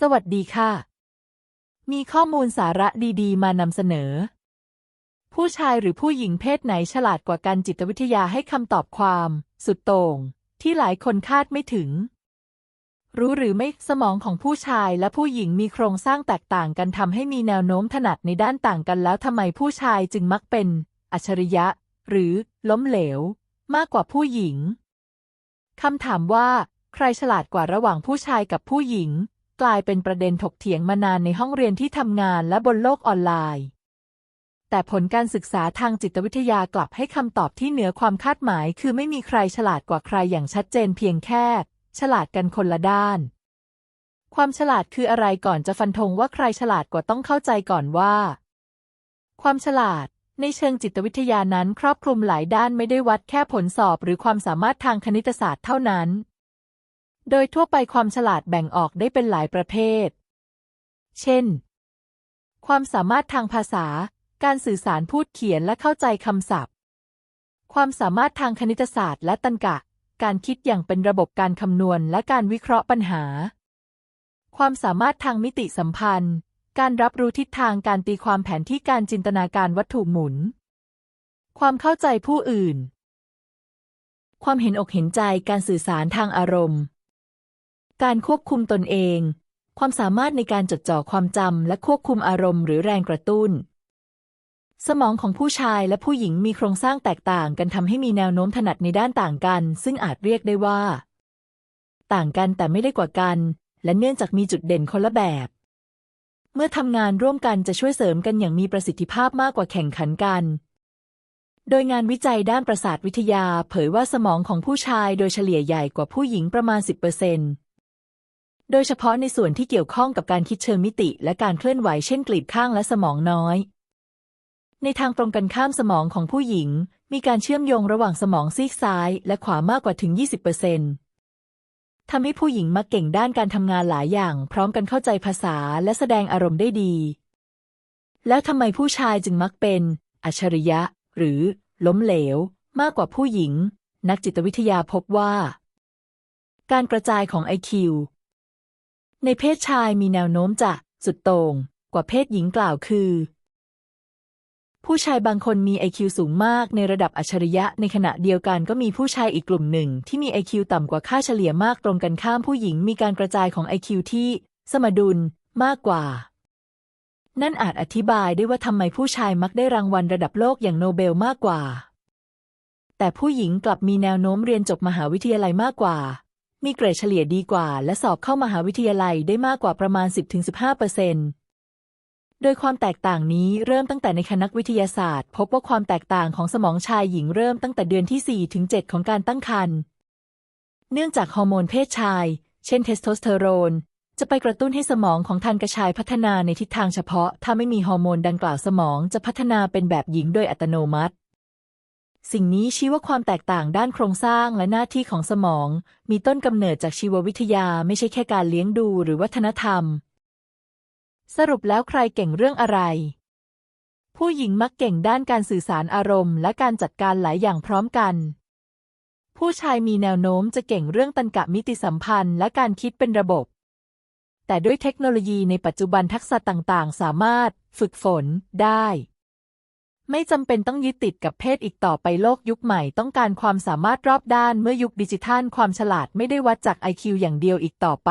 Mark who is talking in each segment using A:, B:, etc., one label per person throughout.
A: สวัสดีค่ะ มีข้อมูลสาระดีๆ มานำเสนอ ผู้ชายหรือผู้หญิงเพศไหนฉลาดกว่ากันจิตวิทยาให้คำตอบความ สุดโต่งที่หลายคนคาดไม่ถึง รู้หรือไม่สมองของผู้ชายและผู้หญิงมีโครงสร้างแตกต่างกันทำให้มีแนวโน้มถนัดในด้านต่างกันแล้วทำไมผู้ชายจึงมักเป็น อัจฉริยะ หรือ ล้มเหลว มากกว่าผู้หญิงคำถามว่า ใครฉลาดกว่าระหว่างผู้ชายกับผู้หญิง กลายเป็นประเด็นถกเถียงมานานในห้องเรียนที่ทำงานและบนโลกออนไลน์ แต่ผลการศึกษาทางจิตวิทยากลับให้คำตอบที่เหนือความคาดหมาย คือไม่มีใครฉลาดกว่าใครอย่างชัดเจนเพียงแค่ ฉลาดกันคนละด้าน ความฉลาดคืออะไรก่อนจะฟันธงว่าใครฉลาดกว่าต้องเข้าใจก่อนว่า ความฉลาดในเชิงจิตวิทยานั้นครอบคลุมหลายด้านไม่ได้วัดแค่ผลสอบหรือความสามารถทางคณิตศาสตร์เท่านั้น โดยทั่วไปความฉลาดแบ่งออกได้เป็นหลายประเภท เช่น ความสามารถทางภาษา การสื่อสารพูดเขียนและเข้าใจคำศัพท์ ความสามารถทางคณิตศาสตร์และตรรกะ การคิดอย่างเป็นระบบการคำนวณและการวิเคราะห์ปัญหา ความสามารถทางมิติสัมพันธ์ การรับรู้ทิศทางการตีความแผนที่การจินตนาการวัตถุหมุน ความเข้าใจผู้อื่น ความเห็นอกเห็นใจการสื่อสารทางอารมณ์ การควบคุมตนเอง ความสามารถในการจดจ่อความจำและควบคุมอารมณ์หรือแรงกระตุ้น สมองของผู้ชายและผู้หญิงมีโครงสร้างแตกต่างกันทำให้มีแนวโน้มถนัดในด้านต่างกัน ซึ่งอาจเรียกได้ว่า ต่างกันแต่ไม่ได้กว่ากัน และเนื่องจากมีจุดเด่นคนละแบบ เมื่อทำงานร่วมกันจะช่วยเสริมกันอย่างมีประสิทธิภาพมากกว่าแข่งขันกันโดยงานวิจัยด้านประสาทวิทยาเผยว่าสมองของผู้ชายโดยเฉลี่ยใหญ่กว่าผู้หญิงประมาณ 10% โดยเฉพาะในส่วนที่เกี่ยวข้องกับการคิดเชิงมิติ และการเคลื่อนไหวเช่นกลีบข้างและสมองน้อย ในทางตรงกันข้ามสมองของผู้หญิง มีการเชื่อมโยงระหว่างสมองซีกซ้าย และขวามากกว่าถึง 20%ทำให้ผู้หญิงมักเก่งด้านการทำงานหลายอย่าง พร้อมกันเข้าใจภาษาและแสดงอารมณ์ได้ดี แล้วทำไมผู้ชายจึงมักเป็น อัจฉริยะ หรือ ล้มเหลว มากกว่าผู้หญิง นักจิตวิทยาพบว่า การกระจายของ IQ ในเพศชายมีแนวโน้มจะสุดโต่งกว่าเพศหญิงกล่าวคือ ผู้ชายบางคนมี IQ สูงมากในระดับอัจฉริยะ ในขณะเดียวกันก็มีผู้ชายอีกกลุ่มหนึ่ง ที่มี IQ ต่ำกว่าค่าเฉลี่ยมากตรงกันข้ามผู้หญิงมีการกระจายของ IQ ที่สมดุลมากกว่า นั่นอาจอธิบายได้ว่าทำไมผู้ชายมักได้รางวัลระดับโลกอย่างโนเบลมากกว่า แต่ผู้หญิงกลับมีแนวโน้มเรียนจบมหาวิทยาลัยมากกว่า มีเกรดเฉลี่ยดีกว่า และสอบเข้ามหาวิทยาลัยได้มากกว่าประมาณ 10-15%โดยความแตกต่างนี้เริ่มตั้งแต่ในคณะวิทยาศาสตร์ พบว่าความแตกต่างของสมองชายหญิงเริ่มตั้งแต่เดือนที่4-7ของการตั้งครรภ์เนื่องจากฮอร์โมนเพศชาย เช่นเทสโทสเตอโรน จะไปกระตุ้นให้สมองของทานกระชายพัฒนาในทิศทางเฉพาะ ถ้าไม่มีฮอร์โมนดังกล่าวสมองจะพัฒนาเป็นแบบหญิงโดยอัตโนมัติ สิ่งนี้ชี้ว่าความแตกต่างด้านโครงสร้างและหน้าที่ของสมอง มีต้นกำเนิดจากชีววิทยาไม่ใช่แค่การเลี้ยงดูหรือวัฒนธรรม สรุปแล้วใครเก่งเรื่องอะไร ผู้หญิงมักเก่งด้านการสื่อสารอารมณ์ และการจัดการหลายอย่างพร้อมกัน ผู้ชายมีแนวโน้มจะเก่งเรื่องตรรกะมิติสัมพันธ์ และการคิดเป็นระบบ แต่ด้วยเทคโนโลยีในปัจจุบันทักษะต่างๆ สามารถฝึกฝนได้ ไม่จำเป็นต้องยึดติดกับเพศอีกต่อไปโลกยุคใหม่ต้องการความสามารถรอบด้านเมื่อยุคดิจิทัลความฉลาดไม่ได้วัดจาก IQ อย่างเดียวอีกต่อไป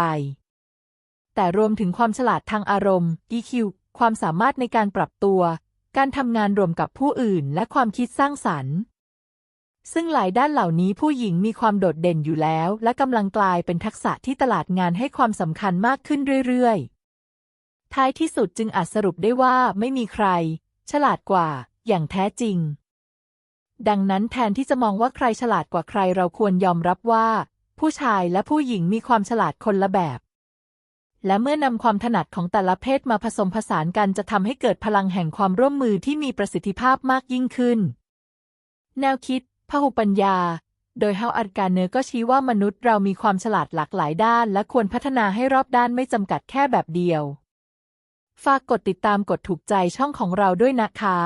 A: แต่รวมถึงความฉลาดทางอารมณ์ EQ ความสามารถในการปรับตัว การทำงานรวมกับผู้อื่นและความคิดสร้างสรรค์ ซึ่งหลายด้านเหล่านี้ผู้หญิงมีความโดดเด่นอยู่แล้ว และกำลังกลายเป็นทักษะที่ตลาดงานให้ความสำคัญมากขึ้นเรื่อยๆ ท้ายที่สุดจึงอาจสรุปได้ว่าไม่มีใคร ฉลาดกว่า อย่างแท้จริง ดังนั้นแทนที่จะมองว่าใครฉลาดกว่าใครเราควรยอมรับว่า ผู้ชายและผู้หญิงมีความฉลาดคนละแบบ และเมื่อนำความถนัดของแต่ละเพศมาผสมผสานกันจะทำให้เกิดพลังแห่งความร่วมมือที่มีประสิทธิภาพมากยิ่งขึ้น แนวคิดพหุปัญญา โดยเฮาอัดการเนอร์ก็ชี้ว่ามนุษย์เรามีความฉลาดหลากหลายด้าน และควรพัฒนาให้รอบด้านไม่จำกัดแค่แบบเดียว ฝากกดติดตามกดถูกใจช่องของเราด้วยนะคะ